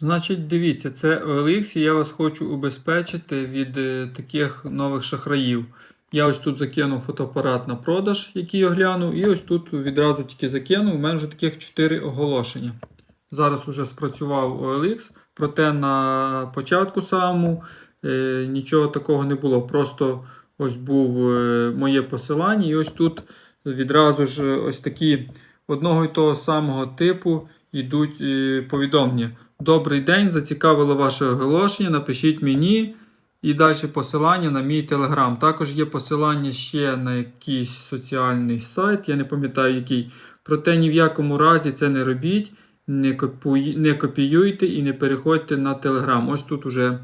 Значить, дивіться, це OLX, і я вас хочу убезпечити від е, таких нових шахраїв. Я ось тут закинув фотоапарат на продаж, який оглянув, і ось тут відразу тільки закинув. У мене вже таких 4 оголошення. Зараз вже спрацював OLX, проте на початку самому е, нічого такого не було. Просто ось був е, моє посилання, і ось тут відразу ж ось такі одного і того самого типу йдуть е, повідомлення. Добрий день, зацікавило ваше оголошення. Напишіть мені і далі посилання на мій телеграм. Також є посилання ще на якийсь соціальний сайт, я не пам'ятаю який. Проте ні в якому разі це не робіть, не, копуй, не копіюйте і не переходьте на телеграм. Ось тут уже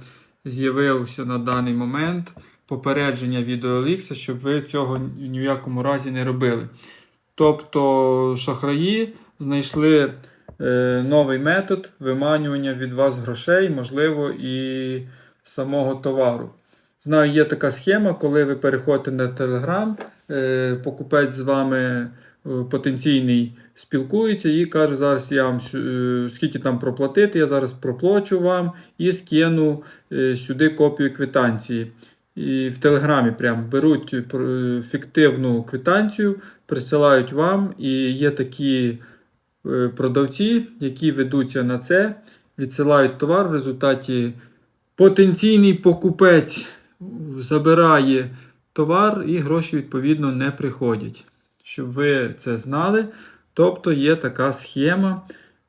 з'явився на даний момент попередження від OLX, щоб ви цього ні в якому разі не робили. Тобто шахраї знайшли новий метод виманювання від вас грошей, можливо, і самого товару. Знаю, є така схема, коли ви переходите на Telegram, е, покупець з вами е, потенційний спілкується і каже, зараз я вам е, скільки там проплатити, я зараз проплачу вам і скину е, сюди копію квитанції. І в Телеграмі прям беруть е, фіктивну квитанцію, присилають вам, і є такі е, продавці, які ведуться на це, відсилають товар. В результаті потенційний покупець забирає товар і гроші відповідно не приходять. Щоб ви це знали. Тобто є така схема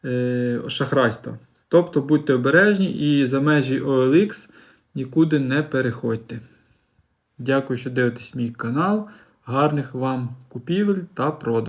е, шахрайства. Тобто будьте обережні і за межі OLX нікуди не переходьте. Дякую, що дивитесь мій канал. Гарних вам купівель та продажів.